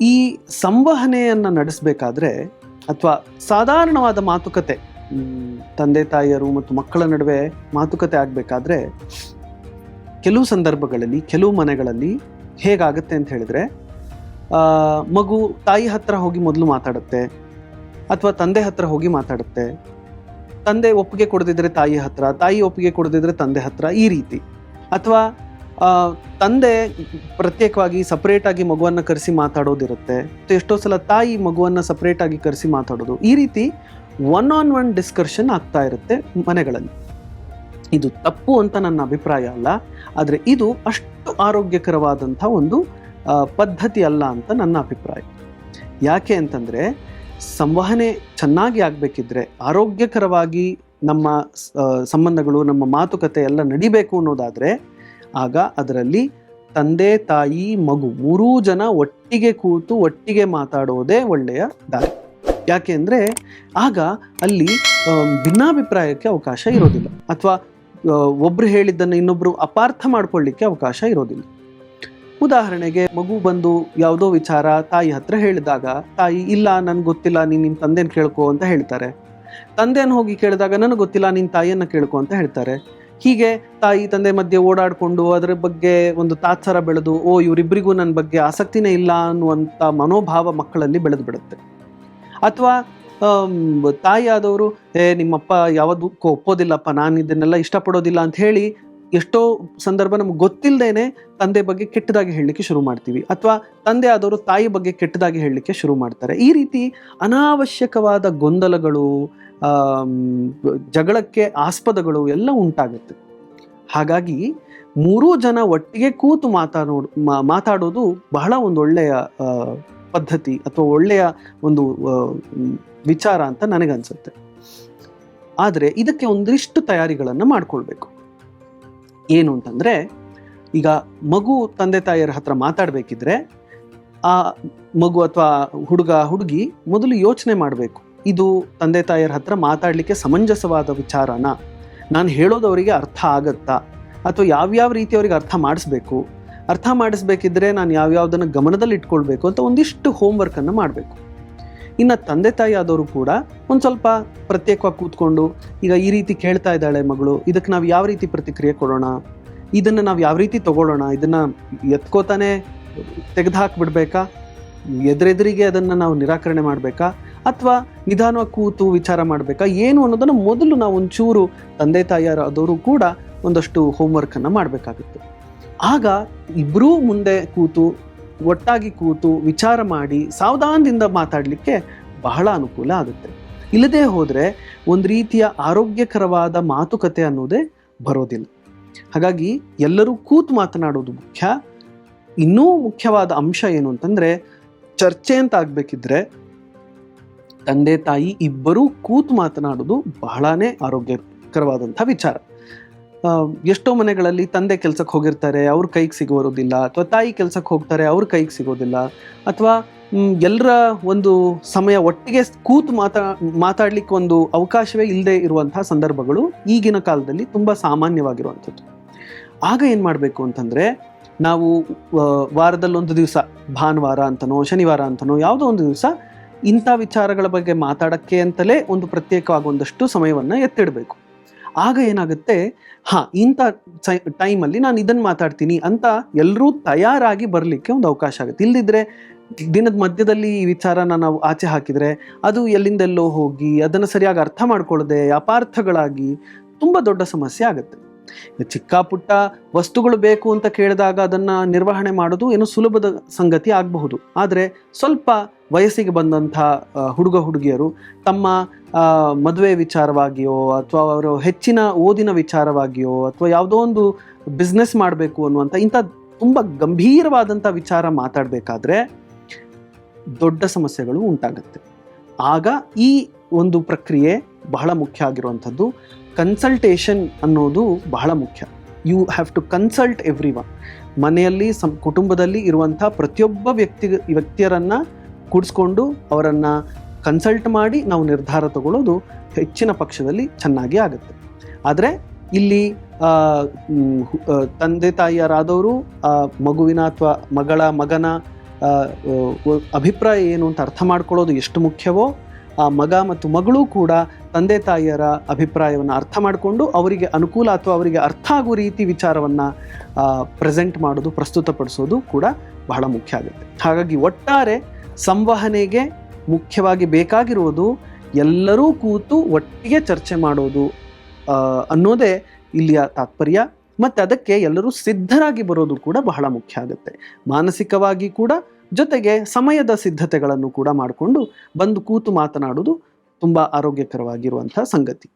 ಈ ಸಂವಹನೆಯನ್ನು ನಡೆಸಬೇಕಾದ್ರೆ ಅಥವಾ ಸಾಧಾರಣವಾದ ಮಾತುಕತೆ ತಂದೆ ತಾಯಿಯರು ಮತ್ತು ಮಕ್ಕಳ ನಡುವೆ ಮಾತುಕತೆ ಆಗಬೇಕಾದ್ರೆ ಕೆಲವು ಸಂದರ್ಭಗಳಲ್ಲಿ, ಕೆಲವು ಮನೆಗಳಲ್ಲಿ ಹೇಗಾಗತ್ತೆ ಅಂತ ಹೇಳಿದ್ರೆ ಮಗು ತಾಯಿ ಹತ್ರ ಹೋಗಿ ಮೊದಲು ಮಾತಾಡುತ್ತೆ ಅಥವಾ ತಂದೆ ಹತ್ರ ಹೋಗಿ ಮಾತಾಡುತ್ತೆ. ತಂದೆ ಒಪ್ಪಿಗೆ ಕೊಡದಿದ್ರೆ ತಾಯಿ ಹತ್ರ, ತಾಯಿ ಒಪ್ಪಿಗೆ ಕೊಡದಿದ್ರೆ ತಂದೆ ಹತ್ರ ಈ ರೀತಿ. ಅಥವಾ ತಂದೆ ಪ್ರತ್ಯೇಕವಾಗಿ ಸಪ್ರೇಟ್ ಆಗಿ ಮಗುವನ್ನ ಕರೆಸಿ ಮಾತಾಡೋದಿರುತ್ತೆ. ಎಷ್ಟೋ ಸಲ ತಾಯಿ ಮಗುವನ್ನ ಸಪ್ರೇಟ್ ಆಗಿ ಕರೆಸಿ ಮಾತಾಡೋದು. ಈ ರೀತಿ ಒನ್ ಆನ್ ಒನ್ ಡಿಸ್ಕಷನ್ ಆಗ್ತಾ ಇರುತ್ತೆ ಮನೆಗಳಲ್ಲಿ. ಇದು ತಪ್ಪು ಅಂತ ನನ್ನ ಅಭಿಪ್ರಾಯ ಅಲ್ಲ. ಆದರೆ ಇದು ಅಷ್ಟು ಆರೋಗ್ಯಕರವಾದಂಥ ಒಂದು ಪದ್ಧತಿ ಅಲ್ಲ ಅಂತ ನನ್ನ ಅಭಿಪ್ರಾಯ. ಯಾಕೆ ಅಂತಂದರೆ, ಸಂವಹನೆ ಚೆನ್ನಾಗಿ ಆಗಬೇಕಿದ್ರೆ ಆರೋಗ್ಯಕರವಾಗಿ ನಮ್ಮ ಸಂಬಂಧಗಳು, ನಮ್ಮ ಮಾತುಕತೆ ಎಲ್ಲ ನಡಿಬೇಕು ಅನ್ನೋದಾದರೆ ಆಗ ಅದರಲ್ಲಿ ತಂದೆ, ತಾಯಿ, ಮಗು ಮೂರೂ ಜನ ಒಟ್ಟಿಗೆ ಕೂತು ಒಟ್ಟಿಗೆ ಮಾತಾಡೋದೇ ಒಳ್ಳೆಯ ದಾರಿ. ಯಾಕೆ ಅಂದರೆ ಆಗ ಅಲ್ಲಿ ಭಿನ್ನಾಭಿಪ್ರಾಯಕ್ಕೆ ಅವಕಾಶ ಇರೋದಿಲ್ಲ. ಅಥವಾ ಒಬ್ರು ಹೇಳಿದ್ದನ್ನು ಇನ್ನೊಬ್ರು ಅಪಾರ್ಥ ಮಾಡ್ಕೊಳ್ಳಿಕ್ಕೆ ಅವಕಾಶ ಇರೋದಿಲ್ಲ. ಉದಾಹರಣೆಗೆ ಮಗು ಬಂದು ಯಾವುದೋ ವಿಚಾರ ತಾಯಿ ಹತ್ರ ಹೇಳಿದಾಗ, ತಾಯಿ, ಇಲ್ಲ, ನನ್ಗೆ ಗೊತ್ತಿಲ್ಲ, ನೀನು ನಿನ್ನ ತಂದೆನ ಕೇಳ್ಕೊ ಅಂತ ಹೇಳ್ತಾರೆ. ತಂದೆಯನ್ನು ಹೋಗಿ ಕೇಳಿದಾಗ, ನನಗೆ ಗೊತ್ತಿಲ್ಲ ನಿನ್ನ ತಾಯಿಯನ್ನ ಕೇಳ್ಕೊ ಅಂತ ಹೇಳ್ತಾರೆ. ಹೀಗೆ ತಾಯಿ ತಂದೆ ಮಧ್ಯೆ ಓಡಾಡಿಕೊಂಡು ಅದರ ಬಗ್ಗೆ ಒಂದು ತಾತ್ಸರ ಬೆಳೆದು, ಓ ಇವರಿಬ್ಬರಿಗೂ ನನ್ನ ಬಗ್ಗೆ ಆಸಕ್ತಿನೇ ಇಲ್ಲ ಅನ್ನುವಂಥ ಮನೋಭಾವ ಮಕ್ಕಳಲ್ಲಿ ಬೆಳೆದು ಬಿಡುತ್ತೆ. ಅಥವಾ ತಾಯಿ ಆದವರು ಏ, ನಿಮ್ಮಪ್ಪ ಯಾವುದಕ್ಕೂ ಒಪ್ಪೋದಿಲ್ಲಪ್ಪ, ನಾನು ಇದನ್ನೆಲ್ಲ ಇಷ್ಟಪಡೋದಿಲ್ಲ ಅಂತ ಹೇಳಿ ಎಷ್ಟೋ ಸಂದರ್ಭ ನಮ್ಗೆ ಗೊತ್ತಿಲ್ಲದೇನೆ ತಂದೆ ಬಗ್ಗೆ ಕೆಟ್ಟದಾಗಿ ಹೇಳಲಿಕ್ಕೆ ಶುರು ಮಾಡ್ತೀವಿ. ಅಥವಾ ತಂದೆ ಆದವರು ತಾಯಿ ಬಗ್ಗೆ ಕೆಟ್ಟದಾಗಿ ಹೇಳಲಿಕ್ಕೆ ಶುರು ಮಾಡ್ತಾರೆ. ಈ ರೀತಿ ಅನಾವಶ್ಯಕವಾದ ಗೊಂದಲಗಳು ಜಗಳಕ್ಕೆ ಆಸ್ಪದಗಳು ಎಲ್ಲ ಉಂಟಾಗುತ್ತೆ. ಹಾಗಾಗಿ ಮೂರೂ ಜನ ಒಟ್ಟಿಗೆ ಕೂತು ಮಾತಾಡೋದು ಮಾತಾಡೋದು ಬಹಳ ಒಂದು ಒಳ್ಳೆಯ ಪದ್ಧತಿ ಅಥವಾ ಒಳ್ಳೆಯ ಒಂದು ವಿಚಾರ ಅಂತ ನನಗನ್ಸುತ್ತೆ. ಆದರೆ ಇದಕ್ಕೆ ಒಂದಿಷ್ಟು ತಯಾರಿಗಳನ್ನು ಮಾಡ್ಕೊಳ್ಬೇಕು. ಏನು ಅಂತಂದರೆ, ಈಗ ಮಗು ತಂದೆ ತಾಯಿಯರ ಹತ್ರ ಮಾತಾಡಬೇಕಿದ್ರೆ, ಆ ಮಗು ಅಥವಾ ಹುಡುಗ, ಹುಡುಗಿ ಮೊದಲು ಯೋಚನೆ ಮಾಡಬೇಕು, ಇದು ತಂದೆ ತಾಯಿಯರ ಹತ್ರ ಮಾತಾಡಲಿಕ್ಕೆ ಸಮಂಜಸವಾದ ವಿಚಾರನ? ನಾನು ಹೇಳೋದು ಅವರಿಗೆ ಅರ್ಥ ಆಗತ್ತಾ? ಅಥವಾ ಯಾವ್ಯಾವ ರೀತಿ ಅವರಿಗೆ ಅರ್ಥ ಮಾಡಿಸ್ಬೇಕು? ಅರ್ಥ ಮಾಡಿಸ್ಬೇಕಿದ್ರೆ ನಾನು ಯಾವ್ಯಾವುದನ್ನು ಗಮನದಲ್ಲಿ ಇಟ್ಕೊಳ್ಬೇಕು ಅಂತ ಒಂದಿಷ್ಟು ಹೋಮ್ವರ್ಕನ್ನು ಮಾಡಬೇಕು. ಇನ್ನು ತಂದೆ ತಾಯಿ ಆದವರು ಕೂಡ ಒಂದು ಸ್ವಲ್ಪ ಪ್ರತ್ಯೇಕವಾಗಿ ಕೂತ್ಕೊಂಡು, ಈಗ ಈ ರೀತಿ ಕೇಳ್ತಾ ಇದ್ದಾಳೆ ಮಗಳು ಇದಕ್ಕೆ ನಾವು ಯಾವ ರೀತಿ ಪ್ರತಿಕ್ರಿಯೆ ಕೊಡೋಣ? ಇದನ್ನು ನಾವು ಯಾವ ರೀತಿ ತಗೊಳ್ಳೋಣ? ಇದನ್ನು ಎತ್ಕೋತಾನೆ ತೆಗೆದು ಹಾಕ್ಬಿಡ್ಬೇಕಾ ಎದುರೆದುರಿಗೆ ಅದನ್ನು ನಾವು ನಿರಾಕರಣೆ ಮಾಡಬೇಕಾ? ಅಥವಾ ನಿಧಾನವಾಗಿ ಕೂತು ವಿಚಾರ ಮಾಡಬೇಕಾ? ಏನು ಅನ್ನೋದನ್ನು ಮೊದಲು ನಾವು ಒಂಚೂರು ತಂದೆ ತಾಯಿಯರಾದವರು ಕೂಡ ಒಂದಷ್ಟು ಹೋಮ್ವರ್ಕನ್ನು ಮಾಡಬೇಕಾಗುತ್ತೆ. ಆಗ ಇಬ್ಬರೂ ಮುಂದೆ ಕೂತು ಒಟ್ಟಾಗಿ ಕೂತು ವಿಚಾರ ಮಾಡಿ ಸಾವಧಾನದಿಂದ ಮಾತಾಡಲಿಕ್ಕೆ ಬಹಳ ಅನುಕೂಲ ಆಗುತ್ತೆ. ಇಲ್ಲದೆ ಹೋದರೆ ಒಂದು ರೀತಿಯ ಆರೋಗ್ಯಕರವಾದ ಮಾತುಕತೆ ಅನ್ನೋದೇ ಬರೋದಿಲ್ಲ. ಹಾಗಾಗಿ ಎಲ್ಲರೂ ಕೂತು ಮಾತನಾಡೋದು ಮುಖ್ಯ. ಇನ್ನೂ ಮುಖ್ಯವಾದ ಅಂಶ ಏನು ಅಂತಂದರೆ ಚರ್ಚೆ ಅಂತ ಆಗಬೇಕಿದ್ರೆ ತಂದೆ ತಾಯಿ ಇಬ್ಬರೂ ಕೂತು ಮಾತನಾಡೋದು ಬಹಳನೇ ಆರೋಗ್ಯಕರವಾದಂಥ ವಿಚಾರ. ಎಷ್ಟೋ ಮನೆಗಳಲ್ಲಿ ತಂದೆ ಕೆಲ್ಸಕ್ಕೆ ಹೋಗಿರ್ತಾರೆ, ಅವ್ರ ಕೈಗೆ ಸಿಗೋರೋದಿಲ್ಲ, ಅಥವಾ ತಾಯಿ ಕೆಲ್ಸಕ್ಕೆ ಹೋಗ್ತಾರೆ, ಅವ್ರ ಕೈಗೆ ಸಿಗೋದಿಲ್ಲ, ಅಥವಾ ಎಲ್ಲರ ಒಂದು ಸಮಯ ಒಟ್ಟಿಗೆ ಕೂತು ಮಾತಾ, ಮಾತಾಡ್ಲಿಕ್ಕೆ ಒಂದು ಅವಕಾಶವೇ ಇಲ್ಲದೆ ಇರುವಂತಹ ಸಂದರ್ಭಗಳು ಈಗಿನ ಕಾಲದಲ್ಲಿ ತುಂಬ ಸಾಮಾನ್ಯವಾಗಿರುವಂಥದ್ದು. ಆಗ ಏನು ಮಾಡಬೇಕು ಅಂತಂದರೆ, ನಾವು ವಾರದಲ್ಲಿ ವಾರದಲ್ಲೊಂದು ದಿವಸ, ಭಾನುವಾರ ಅಂತನೋ, ಶನಿವಾರ ಅಂತನೋ, ಯಾವುದೋ ಒಂದು ದಿವಸ ಇಂಥ ವಿಚಾರಗಳ ಬಗ್ಗೆ ಮಾತಾಡಕ್ಕೆ ಅಂತಲೇ ಒಂದು ಪ್ರತ್ಯೇಕವಾಗಿ ಒಂದಷ್ಟು ಸಮಯವನ್ನು ಎತ್ತಿಡಬೇಕು. ಆಗ ಏನಾಗುತ್ತೆ? ಹಾ, ಇಂಥ ಟೈಮಲ್ಲಿ ನಾನು ಇದನ್ನು ಮಾತಾಡ್ತೀನಿ ಅಂತ ಎಲ್ಲರೂ ತಯಾರಾಗಿ ಬರಲಿಕ್ಕೆ ಒಂದು ಅವಕಾಶ ಆಗುತ್ತೆ. ಇಲ್ಲದಿದ್ದರೆ ದಿನದ ಮಧ್ಯದಲ್ಲಿ ಈ ವಿಚಾರನ ನಾವು ಆಚೆ ಹಾಕಿದರೆ ಅದು ಎಲ್ಲಿಂದೆಲ್ಲೋ ಹೋಗಿ ಅದನ್ನು ಸರಿಯಾಗಿ ಅರ್ಥ ಮಾಡ್ಕೊಳ್ಳದೆ ಅಪಾರ್ಥಗಳಾಗಿ ತುಂಬ ದೊಡ್ಡ ಸಮಸ್ಯೆ ಆಗುತ್ತೆ. ಚಿಕ್ಕ ಪುಟ್ಟ ವಸ್ತುಗಳು ಬೇಕು ಅಂತ ಕೇಳಿದಾಗ ಅದನ್ನು ನಿರ್ವಹಣೆ ಮಾಡೋದು ಏನು ಸುಲಭದ ಸಂಗತಿ ಆಗಬಹುದು. ಆದರೆ ಸ್ವಲ್ಪ ವಯಸ್ಸಿಗೆ ಬಂದಂಥ ಹುಡುಗ ಹುಡುಗಿಯರು ತಮ್ಮ ಮದುವೆ ವಿಚಾರವಾಗಿಯೋ ಅಥವಾ ಅವರು ಹೆಚ್ಚಿನ ಓದಿನ ವಿಚಾರವಾಗಿಯೋ ಅಥವಾ ಯಾವುದೋ ಒಂದು ಬಿಸ್ನೆಸ್ ಮಾಡಬೇಕು ಅನ್ನುವಂಥ ಇಂಥ ತುಂಬ ಗಂಭೀರವಾದಂಥ ವಿಚಾರ ಮಾತಾಡಬೇಕಾದ್ರೆ ದೊಡ್ಡ ಸಮಸ್ಯೆಗಳು ಉಂಟಾಗುತ್ತೆ. ಆಗ ಈ ಒಂದು ಪ್ರಕ್ರಿಯೆ ಬಹಳ ಮುಖ್ಯ ಆಗಿರುವಂಥದ್ದು. ಕನ್ಸಲ್ಟೇಷನ್ ಅನ್ನೋದು ಬಹಳ ಮುಖ್ಯ. You have to consult everyone ಮನೆಯಲ್ಲಿ, ಸಂ, ಕುಟುಂಬದಲ್ಲಿ ಇರುವಂಥ ಪ್ರತಿಯೊಬ್ಬ ವ್ಯಕ್ತಿ, ವ್ಯಕ್ತಿಯರನ್ನು ಕೂಡಿಸ್ಕೊಂಡು ಅವರನ್ನು ಕನ್ಸಲ್ಟ್ ಮಾಡಿ ನಾವು ನಿರ್ಧಾರ ತಗೊಳ್ಳೋದು ಹೆಚ್ಚಿನ ಪಕ್ಷದಲ್ಲಿ ಚೆನ್ನಾಗಿ ಆಗುತ್ತೆ. ಆದರೆ ಇಲ್ಲಿ ತಂದೆ ತಾಯಿಯರಾದವರು ಮಗುವಿನ ಅಥವಾ ಮಗಳ, ಮಗನ ಅಭಿಪ್ರಾಯ ಏನು ಅಂತ ಅರ್ಥ ಮಾಡ್ಕೊಳ್ಳೋದು ಎಷ್ಟು ಮುಖ್ಯವೋ ಆ ಮಗ ಮತ್ತು ಮಗಳು ಕೂಡ ತಂದೆ ತಾಯಿಯರ ಅಭಿಪ್ರಾಯವನ್ನು ಅರ್ಥ ಮಾಡಿಕೊಂಡು ಅವರಿಗೆ ಅನುಕೂಲ ಅಥವಾ ಅವರಿಗೆ ಅರ್ಥ ಆಗೋ ರೀತಿ ವಿಚಾರವನ್ನು ಪ್ರೆಸೆಂಟ್ ಮಾಡೋದು, ಪ್ರಸ್ತುತಪಡಿಸೋದು ಕೂಡ ಬಹಳ ಮುಖ್ಯ ಆಗುತ್ತೆ. ಹಾಗಾಗಿ ಒಟ್ಟಾರೆ ಸಂವಹನೆಗೆ ಮುಖ್ಯವಾಗಿ ಬೇಕಾಗಿರುವುದು ಎಲ್ಲರೂ ಕೂತು ಒಟ್ಟಿಗೆ ಚರ್ಚೆ ಮಾಡೋದು ಅನ್ನೋದೇ ಇಲ್ಲಿಯ ತಾತ್ಪರ್ಯ. ಮತ್ತು ಅದಕ್ಕೆ ಎಲ್ಲರೂ ಸಿದ್ಧರಾಗಿ ಬರೋದು ಕೂಡ ಬಹಳ ಮುಖ್ಯ ಆಗುತ್ತೆ. ಮಾನಸಿಕವಾಗಿ ಕೂಡ ಜೊತೆಗೆ ಸಮಯದ ಸಿದ್ಧತೆಗಳನ್ನು ಕೂಡ ಮಾಡಿಕೊಂಡು ಬಂದು ಕೂತು ಮಾತನಾಡೋದು ತುಂಬ ಆರೋಗ್ಯಕರವಾಗಿರುವಂಥ ಸಂಗತಿ.